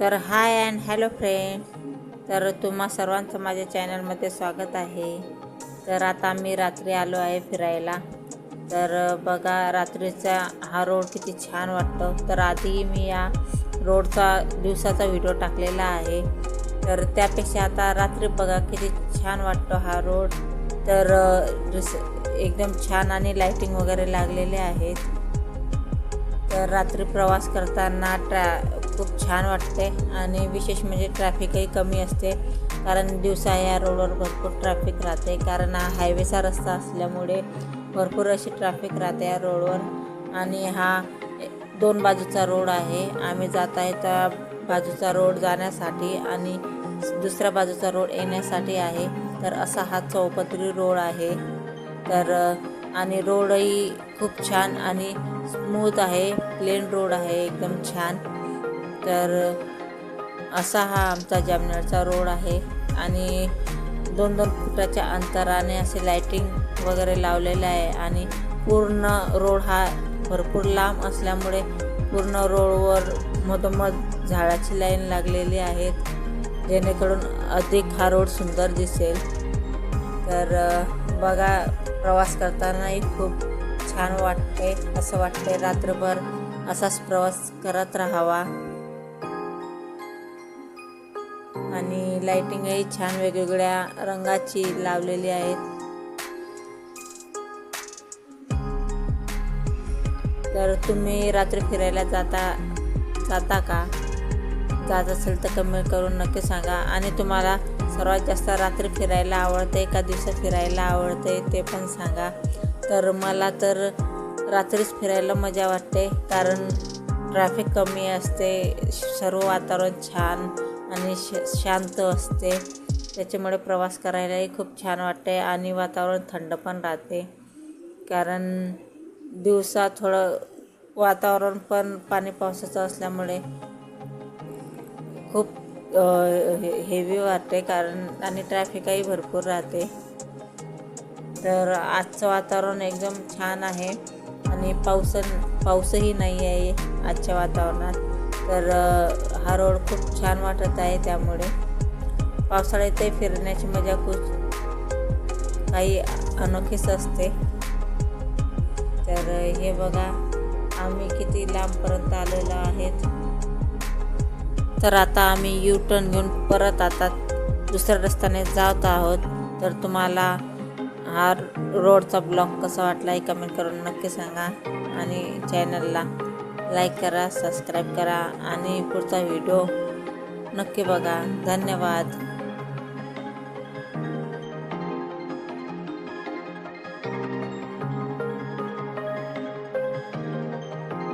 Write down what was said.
तर हाय and hello friend तर तुम्हा सर्वांचं माझ्या चॅनलमध्ये स्वागत आहे. तर आता मी रात्री आलो आहे फिरायला. तर बघा रात्रीचा हा रोड किती छान वाटतो. तर आधी मी या रोडचा दिवसाचा व्हिडिओ टाकलेला आहे. तर त्यापेक्षा आता रात्री बघा किती छान वाटतो हा रोड तर दुस- एकदम छान आणि लाईटिंग वगैरे लागलेले आहेत. तर रात्री प्रवास करताना ट्रॅ खूप छान वाटते आणि विशेष म्हणजे ट्रॅफिकही कमी असते कारण दिवसा या रोडवर भरपूर ट्रॅफिक राहते कारण हा हायवेचा रस्ता असल्यामुळे भरपूर अशी ट्रॅफिक राहते या रोडवर आणि हा दोन बाजूचा रोड आहे आम्ही जात आहे त्या बाजूचा रोड जाण्यासाठी आणि दुसऱ्या बाजूचा रोड येण्यासाठी आहे. तर असा हा चौपदरी रोड आहे. तर आणि रोडही खूप छान आणि स्मूथ आहे प्लेन रोड आहे एकदम छान. तर असा हा आमचा जामनेरचा रोड आहे. आणि दोन दोन फुटाच्या अंतराने असे लाईटिंग वगैरे लावलेले आहे. आणि पूर्ण रोड हा भरपूर लांब असल्यामुळे पूर्ण रोडवर मधोमध झाडाची लाईन लागलेली आहेत. जेणेकरून अधिक हा रोड सुंदर दिसेल. तर बघा प्रवास करतानाही खूप छान वाटते असं वाटते रात्रभर असाच प्रवास करत राहावा. आणि लाइटिंगही छान वेगवेगळ्या रंगाची लावलेली आहेत. तर तुम्ही रात्री फिरायला जाता जाता का? जात असेल तर कमेंट करून नक्की सांगा. आणि तुम्हाला सर्वात जास्त रात्री फिरायला आवडते का दिवसात फिरायला आवडते ते पण सांगा. तर मला तर रात्रीच फिरायला मजा वाटते कारण ट्रॅफिक कमी असते सर्व वातावरण छान. आणि श शांत असते. त्याच्यामुळे प्रवास करायलाही खूप छान वाटते आणि वातावरण थंड पण राहते. कारण दिवसा थोडं वातावरण पण पाणी पावसाचं असल्यामुळे खूप हेवी वाटते कारण आणि ट्रॅफिकही भरपूर राहते. तर आजचं वातावरण एकदम छान आहे आणि पाऊस पाऊसही नाही आहे आजच्या वातावरणात. तर हा रोड खूप छान वाटत आहे त्यामुळे. पावसाळ्यातही फिरण्याची मजा खूप काही अनोखीच असते. तर हे बघा आम्ही किती लांबपर्यंत आलेलो आहेत. तर आता आम्ही यू टर्न घेऊन परत आता दुसऱ्या रस्त्याने जात आहोत. तर तुम्हाला हा रोडचा ब्लॉग कसा वाटला हे कमेंट करून नक्की सांगा. आणि चॅनलला लाईक करा सबस्क्राईब करा आणि पुढचा व्हिडिओ नक्की बघा. धन्यवाद.